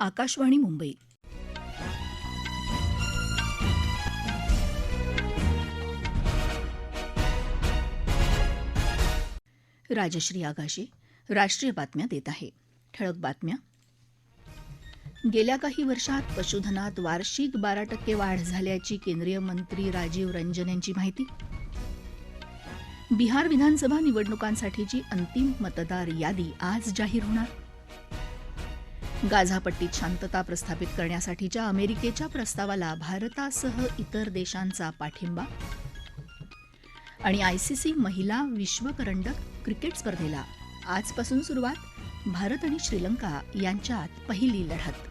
आकाशवाणी मुंबई. राजश्री आगाशे राष्ट्रीय बातम्या देत आहे. ठळक बातम्या. गेल्या काही वर्षात पशुधनात वार्षिक बारा टक्के वाढ झाल्याची केंद्रीय मंत्री राजीव रंजन यांची माहिती. बिहार विधानसभा निवडणुकांसाठीची अंतिम मतदार यादी आज जाहीर होणार. गाझापट्टीत शांतता प्रस्थापित करण्यासाठीच्या अमेरिकेच्या प्रस्तावाला भारतासह इतर देशांचा पाठिंबा आणि आयसीसी महिला विश्वकरंडक क्रिकेट स्पर्धेला आजपासून सुरुवात भारत आणि श्रीलंका यांच्यात पहिली लढत.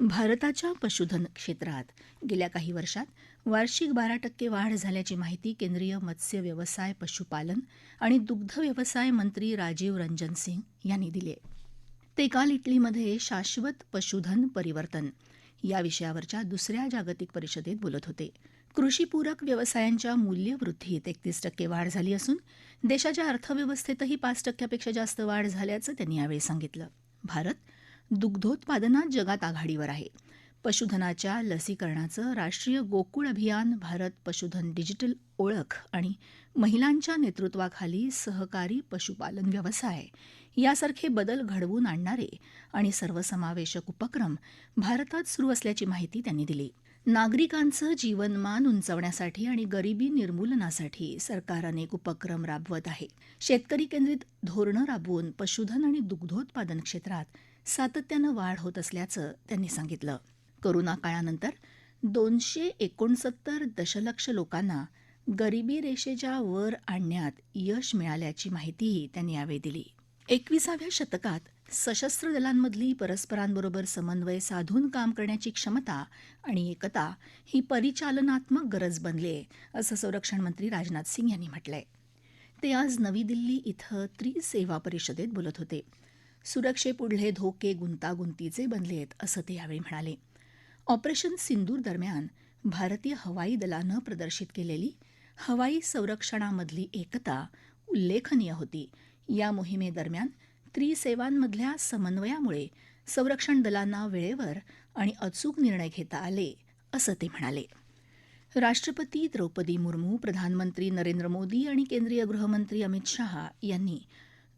भारताच्या पशुधन क्षेत्रात गेल्या काही वर्षात वार्षिक बारा टक्के वाढ झाल्याची माहिती केंद्रीय मत्स्य व्यवसाय पशुपालन आणि दुग्ध व्यवसाय मंत्री राजीव रंजन सिंग यांनी दिली आहे. ते काल इटलीमध्ये शाश्वत पशुधन परिवर्तन या विषयावरच्या दुसऱ्या जागतिक परिषदेत बोलत होते. कृषीपूरक व्यवसायांच्या मूल्यवृद्धीत एकतीस टक्के वाढ झाली असून देशाच्या अर्थव्यवस्थेतही पाच टक्क्यापेक्षा जास्त वाढ झाल्याचं त्यांनी यावेळी सांगितलं. भारत दुग्धोत्पादनात जगात आघाडीवर आहे. पशुधनाच्या लसीकरणाचं राष्ट्रीय गोकुळ अभियान भारत पशुधन डिजिटल ओळख आणि महिलांच्या नेतृत्वाखाली सहकारी पशुपालन व्यवसाय यासारखे बदल घडवून आणणारे आणि सर्वसमावेशक उपक्रम भारतात सुरू असल्याची माहिती त्यांनी दिली. नागरिकांचं जीवनमान उंचावण्यासाठी आणि गरिबी निर्मूलनासाठी सरकार अनेक उपक्रम राबवत आहे. शेतकरी केंद्रित धोरणं राबवून पशुधन आणि दुग्धोत्पादन क्षेत्रात सातत्यानं वाढ होत असल्याचं त्यांनी सांगितलं. कोरोना काळानंतर दोनशे एकोणसत्तर दशलक्ष लोकांना गरिबी रेषेच्या वर आणण्यात यश मिळाल्याची माहितीही त्यांनी यावेळी दिली. एकविसाव्या शतकात सशस्त्र दलांमधली परस्परांबरोबर समन्वय साधून काम करण्याची क्षमता आणि एकता ही परिचालनात्मक गरज बनली आहे असं संरक्षण मंत्री राजनाथ सिंग यांनी म्हटलंय. ते आज नवी दिल्ली इथं त्रिसेवा परिषदेत बोलत होते. सुरक्षेपुढले धोके गुंतागुंतीचे बनले आहेत असं ते यावेळी म्हणाले. ऑपरेशन सिंदूर दरम्यान भारतीय हवाई दलानं प्रदर्शित केलेली हवाई संरक्षणामधली एकता उल्लेखनीय होती या मोहिमेदरम्यान त्रिसेवांमधल्या समन्वयामुळे संरक्षण दलांना वेळेवर आणि अचूक निर्णय घेता आले असं ते म्हणाले. राष्ट्रपती द्रौपदी मुर्मू प्रधानमंत्री नरेंद्र मोदी आणि केंद्रीय गृहमंत्री अमित शहा यांनी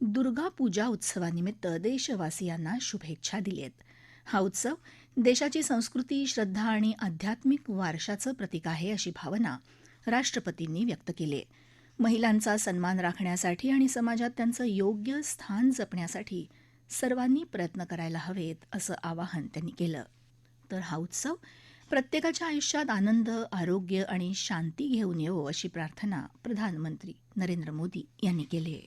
दुर्गा पूजा उत्सवानिमित्त देशवासियांना शुभेच्छा दिल्या आहेत हा उत्सव देशाची संस्कृती श्रद्धा आणि आध्यात्मिक वारशाचं प्रतीक आहे अशी भावना राष्ट्रपतींनी व्यक्त केली. आहे महिलांचा सन्मान राखण्यासाठी आणि समाजात त्यांचं योग्य स्थान जपण्यासाठी सर्वांनी प्रयत्न करायला हवेत असं आवाहन त्यांनी केलं. तर हा उत्सव प्रत्येकाच्या आयुष्यात आनंद आरोग्य आणि शांती घेऊन येवो अशी प्रार्थना प्रधानमंत्री नरेंद्र मोदी यांनी केली आहे.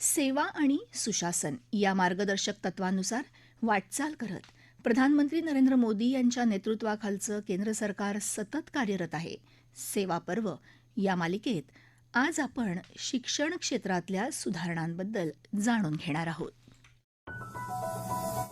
सेवा आणि सुशासन या मार्गदर्शक तत्वानुसार वाटचाल करत प्रधानमंत्री नरेंद्र मोदी यांच्या नेतृत्वाखालचं केंद्र सरकार सतत कार्यरत आहे. सेवा पर्व या मालिकेत आज आपण शिक्षण क्षेत्रातल्या सुधारणांबद्दल जाणून घेणार आहोत.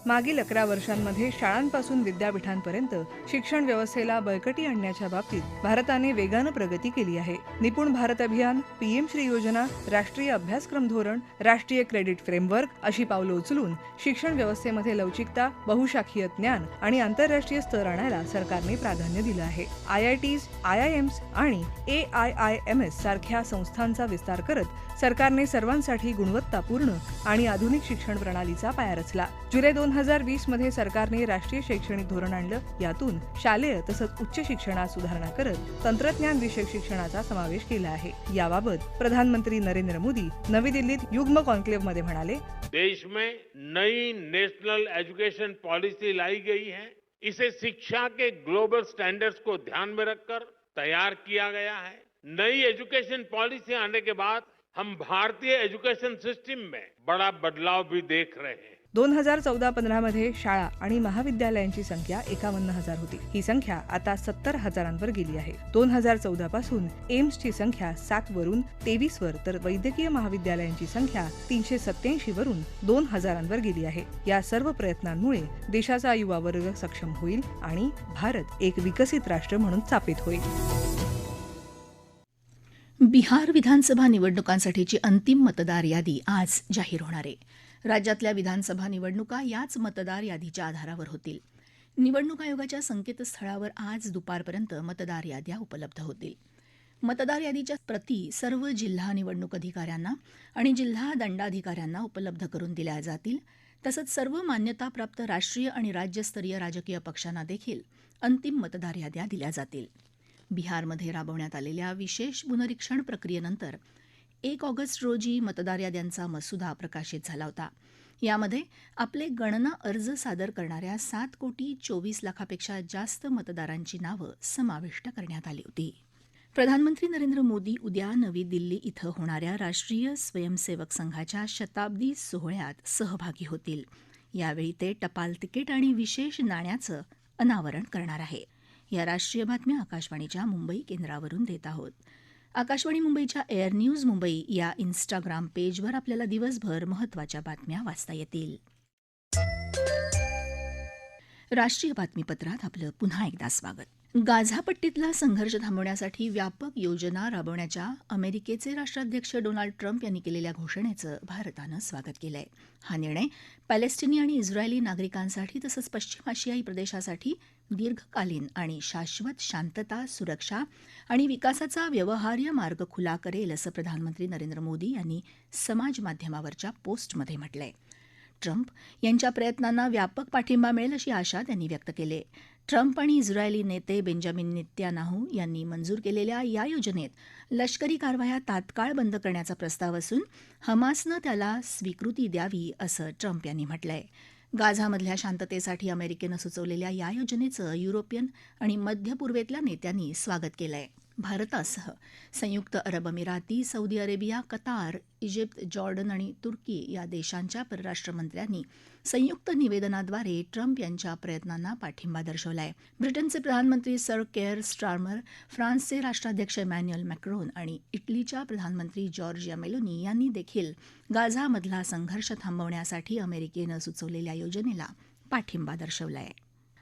मागील अकरा वर्षांमध्ये शाळांपासून विद्यापीठांपर्यंत शिक्षण व्यवस्थेला बळकटी आणण्याच्या बाबतीत भारताने वेगानं प्रगती केली आहे. निपुण भारत अभियान पीएम श्री योजना राष्ट्रीय अभ्यासक्रम धोरण राष्ट्रीय क्रेडिट फ्रेमवर्क अशी पावलं उचलून शिक्षण व्यवस्थेमध्ये लवचिकता बहुशाखीय ज्ञान आणि आंतरराष्ट्रीय स्तर आणायला सरकारने प्राधान्य दिलं आहे. I I Ts I I Ms आणि A I I M S सारख्या संस्थांचा विस्तार करत सरकारने सर्वांसाठी गुणवत्तापूर्ण आणि आधुनिक शिक्षण प्रणालीचा पाया रचला. जुलै दोन हजार वीसमध्ये सरकारने राष्ट्रीय शैक्षणिक धोरण आणलं. यातून शालेय तसंच उच्च शिक्षणात सुधारणा करत तंत्रज्ञान विषयक शिक्षणाचा समावेश केला आहे. याबाबत प्रधानमंत्री नरेंद्र मोदी नवी दिल्लीत युग्म कॉन्क्लेव्हमध्ये म्हणाले देश में नई नेशनल एजुकेशन पॉलिसी लाई गई है. इसे शिक्षा के ग्लोबल स्टैंडर्ड्स को ध्यान में रखकर तैयार किया गया है. नई एजुकेशन पॉलिसी आने के बाद हम भारतीय एजुकेशन सिस्टम में बड़ा बदलाव भी देख रहे हैं। दोन हजार चौदा पंधरा मध्ये शाळा आणि महाविद्यालयांची संख्या एकावन्न हजार होती. ही संख्या आता सत्तर हजारांवर गेली आहे. दोन हजार चौदा पासून एम्सची संख्या सात वरून तेवीस वर तर वैद्यकीय महाविद्यालयांची संख्या तीनशे सत्याऐंशी वरून दोन हजारांवर गेली आहे. या सर्व प्रयत्नांमुळे देशाचा युवा वर्ग सक्षम होईल आणि भारत एक विकसित राष्ट्र म्हणून स्थापित होईल. बिहार विधानसभा निवडणुकांसाठीची अंतिम मतदार यादी आज जाहीर होणार आहे. राज्यातल्या विधानसभा निवडणुका याच मतदार यादीच्या आधारावर होतील. निवडणूक आयोगाच्या संकेतस्थळावर आज दुपारपर्यंत मतदार याद्या उपलब्ध होतील. मतदार यादीच्या प्रती सर्व जिल्हा निवडणूक अधिकाऱ्यांना आणि जिल्हा दंडाधिकाऱ्यांना उपलब्ध करून दिल्या जातील. तसंच सर्व मान्यताप्राप्त राष्ट्रीय आणि राज्यस्तरीय राजकीय पक्षांना देखील अंतिम मतदार याद्या दिल्या जातील. बिहारमध्ये राबवण्यात आलेल्या विशेष पुनरीक्षण प्रक्रियेनंतर एक ऑगस्ट रोजी मतदार याद्यांचा मसुदा प्रकाशित झाला होता. यामध्ये आपले गणना अर्ज सादर करणाऱ्या सात कोटी चोवीस लाखापेक्षा जास्त मतदारांची नावं समाविष्ट करण्यात आली होती. प्रधानमंत्री नरेंद्र मोदी उद्या नवी दिल्ली इथं होणाऱ्या राष्ट्रीय स्वयंसेवक संघाच्या शताब्दी सोहळ्यात सहभागी होतील. यावेळी ते टपाल तिकीट आणि विशेष नाण्याचं अनावरण करणार आहे. या राष्ट्रीय बातम्या आकाशवाणीच्या मुंबई केंद्रावरून देत आहोत. आकाशवाणी मुंबईच्या एअर न्यूज मुंबई या इन्स्टाग्राम पेजवर आपल्याला दिवसभर महत्त्वाच्या बातम्या वाचता येतील. राष्ट्रीय बातमीपत्रात आपलं पुन्हा एकदा स्वागत. गाझापट्टीतला संघर्ष थांबवण्यासाठी व्यापक योजना राबवण्याच्या अमेरिकेचे राष्ट्राध्यक्ष डोनाल्ड ट्रम्प यांनी केलेल्या घोषणेचं भारतानं स्वागत केलंय हा निर्णय पॅलेस्टिनी आणि इस्रायली नागरिकांसाठी तसंच पश्चिम आशियाई प्रदेशासाठी दीर्घकालीन आणि शाश्वत शांतता सुरक्षा आणि विकासाचा व्यवहार्य मार्ग खुला करेल असं प्रधानमंत्री नरेंद्र मोदी यांनी समाज माध्यमावरच्या पोस्टमध्ये म्हटलंय ट्रम्प यांच्या प्रयत्नांना व्यापक पाठिंबा मिळेल अशी आशा त्यांनी व्यक्त केली आहे. ट्रम्प आणि इस्रायली नेते बेंजामिन नेत्यानाहू यांनी मंजूर केलेल्या या योजनेत लष्करी कारवाया तात्काळ बंद करण्याचा प्रस्ताव असून हमासनं त्याला स्वीकृती द्यावी असं ट्रम्प यांनी म्हटलंय. गाझामधल्या शांततेसाठी अमेरिकेनं सुचवलेल्या या योजनेचं युरोपियन आणि मध्य पूर्वेतल्या नेत्यांनी स्वागत केलंय. भारतासह. संयुक्त अरब अमिराती Saudi Arabia Qatar Egypt Jordan आणि तुर्की या देशांच्या परराष्ट्रमंत्र्यांनी संयुक्त निवेदनाद्वारे ट्रम्प यांच्या प्रयत्नांना पाठिंबा दर्शवलाय. ब्रिटनचे प्रधानमंत्री सर केअर स्टार्मर फ्रान्सचे राष्ट्राध्यक्ष मॅन्युअल मॅक्रोन आणि इटलीच्या प्रधानमंत्री जॉर्जिया मेलोनी यांनी देखील गाझामधला संघर्ष थांबवण्यासाठी अमेरिकेनं सुचवलेल्या योजनेला पाठिंबा दर्शवलाय.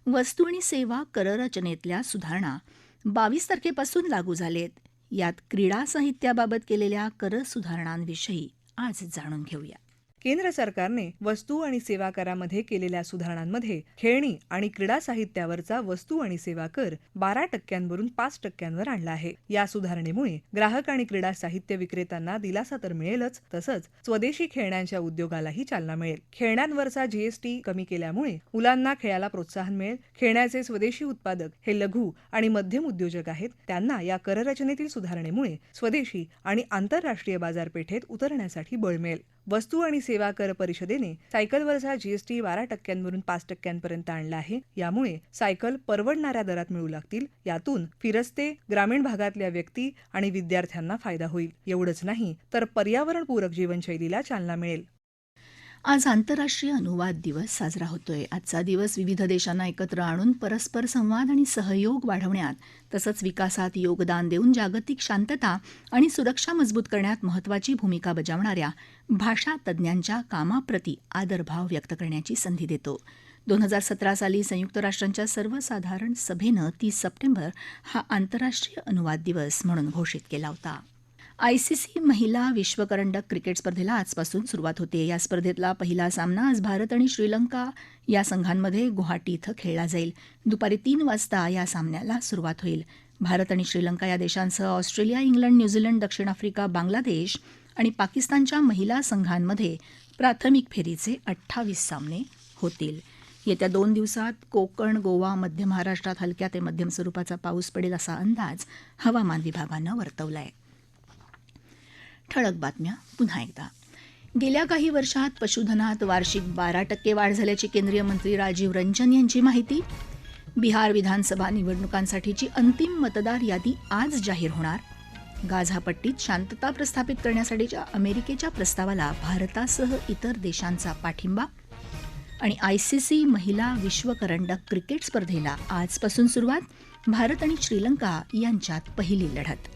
वस्तू आणि सेवा कररचनेतल्या सुधारणा बावीस तारखेपासून लागू झालेत. यात क्रीडा साहित्याबाबत केलेल्या कर सुधारणांविषयी आज जाणून घेऊया. केंद्र सरकारने वस्तू आणि सेवा करामध्ये केलेल्या सुधारणांमध्ये खेळणी आणि क्रीडा साहित्यावरचा वस्तू आणि सेवा कर बारा टक्क्यांवरून पाच टक्क्यांवर आणला आहे. या सुधारणेमुळे ग्राहक आणि क्रीडा साहित्य विक्रेत्यांना दिलासा तर मिळेलच तसंच स्वदेशी खेळण्यांच्या उद्योगालाही चालना मिळेल. खेळण्यांवरचा जीएसटी कमी केल्यामुळे मुलांना खेळाला प्रोत्साहन मिळेल. खेळण्याचे स्वदेशी उत्पादक हे लघु आणि मध्यम उद्योजक आहेत. त्यांना या कररचनेतील सुधारणेमुळे स्वदेशी आणि आंतरराष्ट्रीय बाजारपेठेत उतरण्यासाठी बळ मिळेल. वस्तू आणि सेवा कर परिषदेने सायकलवरचा जीएसटी बारा टक्क्यांवरून पाच टक्क्यांपर्यंत आणला आहे. यामुळे सायकल परवडणाऱ्या दरात मिळू लागतील. यातून फिरस्ते ग्रामीण भागातल्या व्यक्ती आणि विद्यार्थ्यांना फायदा होईल. एवढंच नाही तर पर्यावरणपूरक जीवनशैलीला चालना मिळेल. आज आंतरराष्ट्रीय अनुवाद दिवस साजरा होतोय. आजचा दिवस विविध देशांना एकत्र आणून परस्पर संवाद आणि सहयोग वाढवण्यात तसंच विकासात योगदान देऊन जागतिक शांतता आणि सुरक्षा मजबूत करण्यात महत्त्वाची भूमिका बजावणाऱ्या भाषा तज्ज्ञांच्या कामाप्रती आदरभाव व्यक्त करण्याची संधी देतो. दोन हजार सतरा साली संयुक्त राष्ट्रांच्या सर्वसाधारण सभेनं तीस सप्टेंबर हा आंतरराष्ट्रीय अनुवाद दिवस म्हणून घोषित केला होता. आयसीसी महिला विश्वकरंडक क्रिकेट स्पर्धेला आजपासून सुरुवात होते. या स्पर्धेतला पहिला सामना आज भारत आणि श्रीलंका या संघांमध्ये गुवाहाटी इथं खेळला जाईल. दुपारी तीन वाजता या सामन्याला सुरुवात होईल. भारत आणि श्रीलंका या देशांसह ऑस्ट्रेलिया इंग्लंड न्यूझीलंड दक्षिण आफ्रिका बांगलादेश आणि पाकिस्तानच्या महिला संघांमध्ये प्राथमिक फेरीचे अठ्ठावीस सामने होतील. येत्या दोन दिवसात कोकण गोवा मध्य महाराष्ट्रात हलक्या ते मध्यम स्वरूपाचा पाऊस पडेल असा अंदाज हवामान विभागानं वर्तवला आहे ठळक बातम्या पुन्हा एकदा. गेल्या काही वर्षात पशुधनात वार्षिक बारा टक्के वाढ झाल्याची केंद्रीय मंत्री राजीव रंजन यांची माहिती. बिहार विधानसभा निवडणुकांसाठीची अंतिम मतदार यादी आज जाहीर होणार. गाझापट्टीत शांतता प्रस्थापित करण्यासाठीच्या अमेरिकेच्या प्रस्तावाला भारतासह इतर देशांचा पाठिंबा. आणि आयसीसी महिला विश्वकरंडक क्रिकेट स्पर्धेला आजपासून सुरुवात भारत आणि श्रीलंका यांच्यात पहिली लढत.